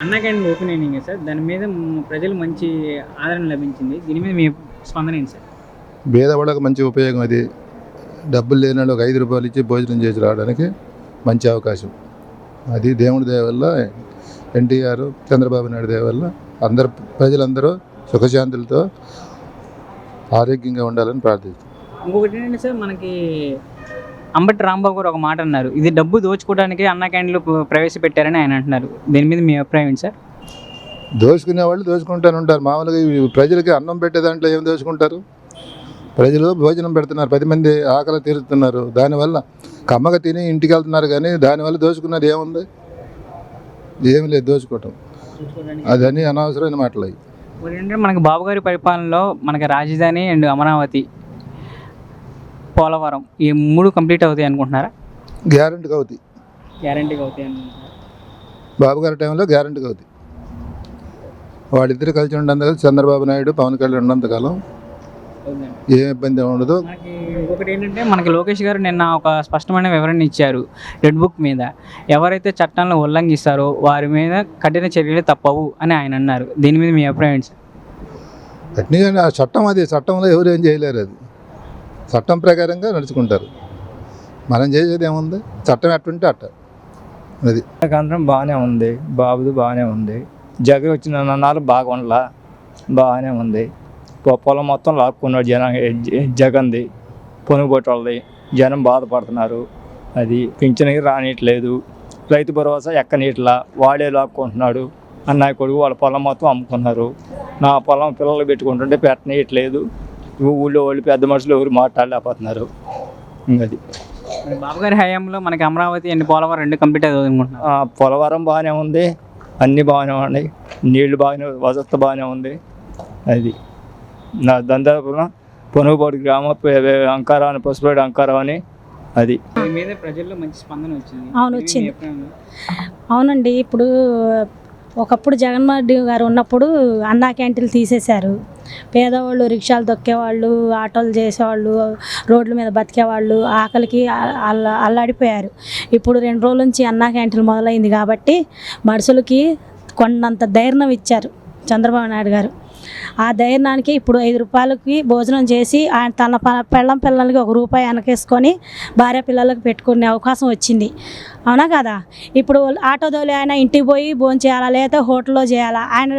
అన్న canteen open అయినాయి sir. దాని మీద ప్రజలు మంచి ఆదరణ లభించింది. దీని మీద మీ స్పందన ఏంటి సార్? పేదవాళ్ళకి మంచి ఉపయోగం అది. డబ్బులు లేని వాళ్ళకి ఐదు రూపాయలు ఇచ్చి భోజనం చేసి రావడానికి మంచి అవకాశం. అది దేవుడి దయ వల్ల ఎన్టీఆర్ చంద్రబాబు నాయుడు దయ వల్ల అందరు ప్రజలందరూ సుఖశాంతులతో ఆరోగ్యంగా ఉండాలని ప్రార్థిస్తున్నాం. ఇంకొకటి ఏంటంటే సార్ మనకి అంబటి రాంబాబు గారు ఒక మాట అన్నారు. ఇది డబ్బు దోచుకోవడానికి అన్న ప్ర- ప్రవేశపెట్టారని ఆయన అంటున్నారు. దీని మీద మీ అభిప్రాయం సార్? దోచుకునే వాళ్ళు దోచుకుంటూనే ఉంటారు. మామూలుగా ఈ ప్రజలకి అన్నం పెట్టే దాంట్లో ఏం దోచుకుంటారు? ప్రజలు భోజనం పెడుతున్నారు. పది మంది ఆకలి తీరుతున్నారు. దానివల్ల కమ్మగా తిని ఇంటికి వెళ్తున్నారు కానీ దానివల్ల దోచుకున్నది ఏముంది? ఏమి లేదు దోచుకోవటం. అదని అనవసరమైన మాటలు మనకి బాబు గారి పరిపాలనలో మనకి రాజధాని అండ్ అమరావతి పోలవరం ఈ మూడు కంప్లీట్ అవుతాయి అనుకుంటున్నారా? గ్యారంటీగా అవుతాయి. గ్యారంటీగా అవుతాయి అనుకుంటున్నారా? బాబు గారి టైంలో గ్యారంటీగా అవుతాయి. వాళ్ళిద్దరు కలిసి ఉన్నంతకాలం చంద్రబాబు నాయుడు పవన్ కళ్యాణ్ ఉన్నంతకాలం ఏ ఇబ్బంది ఉండదు. ఇంకొకటి ఏంటంటే మనకి లోకేష్ గారు నిన్న ఒక స్పష్టమైన వివరణ ఇచ్చారు రెడ్ బుక్ మీద. ఎవరైతే చట్టాలను ఉల్లంఘిస్తారో వారి మీద కఠిన చర్యలు తప్పవు అని ఆయన అన్నారు. దీని మీద మీ అభిప్రాయం సార్? ఆ చట్టం అది చట్టంలో ఎవరు ఏం చేయలేరు అది. చట్టం ప్రకారంగా నడుచుకుంటారు. మనం చేసేది ఏముంది? చట్టం ఎట్టుంటే అట్ట. అది. కేంద్రం బాగానే ఉంది. బాబుది బాగానే ఉంది. జగన్ వచ్చిన నాలుగు బాగా ఉండలా? బాగానే ఉంది. పొ- పొలం మొత్తం లాక్కున్నాడు జనం. జగన్ది పొనుగోటి జనం బాధపడుతున్నారు. అది పింఛన్కి రానియట్లేదు. రైతు భరోసా ఎక్కనీట్లా వాడే లాక్కుంటున్నాడు. అన్నయ్య కొడుకు వాళ్ళ పొలం మొత్తం అమ్ముకున్నారు. నా పొలం పిల్లలు పెట్టుకుంటుంటే పెట్టనీయట్లేదు. ఊళ్ళో వాళ్ళు పెద్ద మనుషులు ఎవరు మాట్లాడలేకపోతున్నారు. ఇంకది మరి బాబు గారి హయాంలో మనకి అమరావతి అండ్ పోలవరం రెండు కంప్లీట్ అవుతుంది పోలవరం బాగానే ఉంది. అన్నీ బాగానే ఉన్నాయి. నీళ్ళు బాగానే వసతి బాగానే ఉంది. అది. నా దందాపురం పొనుగుపాడు గ్రామ అంకారం అని పసుపేడు అంకారం అని అది. దీని మీద ప్రజల్లో మంచి స్పందన వచ్చింది. అవును, వచ్చింది. అవునండి ఇప్పుడు ఒకప్పుడు జగన్మోహన్ రెడ్డి గారు ఉన్నప్పుడు అన్నా క్యాంటీన్లు తీసేశారు. పేదవాళ్ళు రిక్షాలు తొక్కేవాళ్ళు ఆటోలు చేసేవాళ్ళు రోడ్ల మీద బతికేవాళ్ళు ఆకలికి అల్ల అల్లాడిపోయారు. ఇప్పుడు రెండు రోజుల నుంచి అన్నా క్యాంటీన్ మొదలైంది కాబట్టి మనుషులకి కొండంత ధైర్యం ఇచ్చారు చంద్రబాబు నాయుడు గారు. ఆ ధైర్యానికి ఇప్పుడు ఐదు రూపాయలకి భోజనం చేసి ఆయన తన ప- పెళ్ళం పిల్లలకి ఒక రూపాయి వెనకేసుకొని భార్య పిల్లలకు పెట్టుకునే అవకాశం వచ్చింది. అవునా కదా? ఇప్పుడు ఆటో దోలి ఆయన ఇంటికి పోయి భోజనం చేయాలా? లేదా హోటల్లో చేయాలా? ఆయన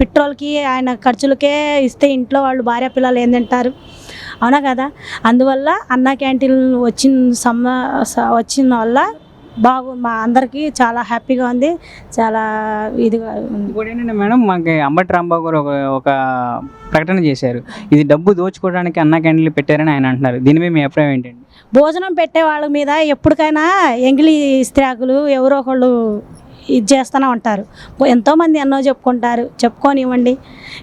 పెట్రోల్కి ఆయన ఖర్చులకే ఇస్తే ఇంట్లో వాళ్ళు భార్య పిల్లలు ఏం తింటారు? అవునా కదా? అందువల్ల అన్న క్యాంటీన్ వచ్చిన సమ్మ స- వచ్చిన వల్ల బాగు మా అందరికీ చాలా హ్యాపీగా ఉంది. చాలా ఇదిగా ఉంది. ఇంకోటి ఏంటంటే మేడం మనకి అంబటి రాంబాబు గారు ఒక ఒక ప్రకటన చేశారు. ఇది డబ్బు దోచుకోవడానికి అన్న క్యాంటీన్లు పెట్టారని ఆయన అంటున్నారు. దీని మీద మీ అభిప్రాయం ఏంటండి? భోజనం పెట్టే వాళ్ళ మీద ఎప్పటికైనా ఎంగిలి స్త్రాకులు ఎవరో ఒకళ్ళు ఇది చేస్తూనే ఉంటారు ఎంతోమంది ఎన్నో చెప్పుకుంటారు. చెప్పుకోనివ్వండి.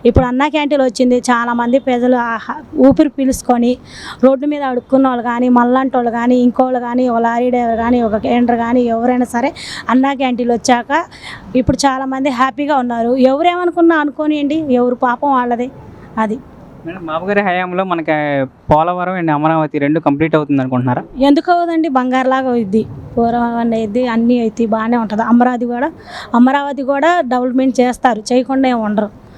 ఇప్పుడు అన్నా క్యాంటీన్ వచ్చింది. చాలామంది ప్రజలు ఊపిరి పీల్చుకొని రోడ్డు మీద అడుక్కున్న వాళ్ళు కానీ మళ్ళంటి వాళ్ళు కానీ ఇంకోళ్ళు కానీ ఒక లారీ డ్రైవర్ కానీ ఒక కేంద్ర కానీ ఎవరైనా సరే అన్నా క్యాంటీన్ వచ్చాక ఇప్పుడు చాలామంది హ్యాపీగా ఉన్నారు. ఎవరేమనుకున్నా అనుకోనియండి. ఎవరు పాపం వాళ్ళది. అది. మేడం బాబు గారి హయాంలో మనకి పోలవరం అండ్ అమరావతి రెండు కంప్లీట్ అవుతుంది అనుకుంటున్నారా ఎందుకు అవ్వదండి? బంగారులాగా అవుద్ది. పూర్వం అనేది అన్నీ అయితే బాగానే ఉంటుంది. అమరావతి కూడా అమరావతి కూడా డెవలప్మెంట్ చేస్తారు. చేయకుండా ఏమి ఉండరు.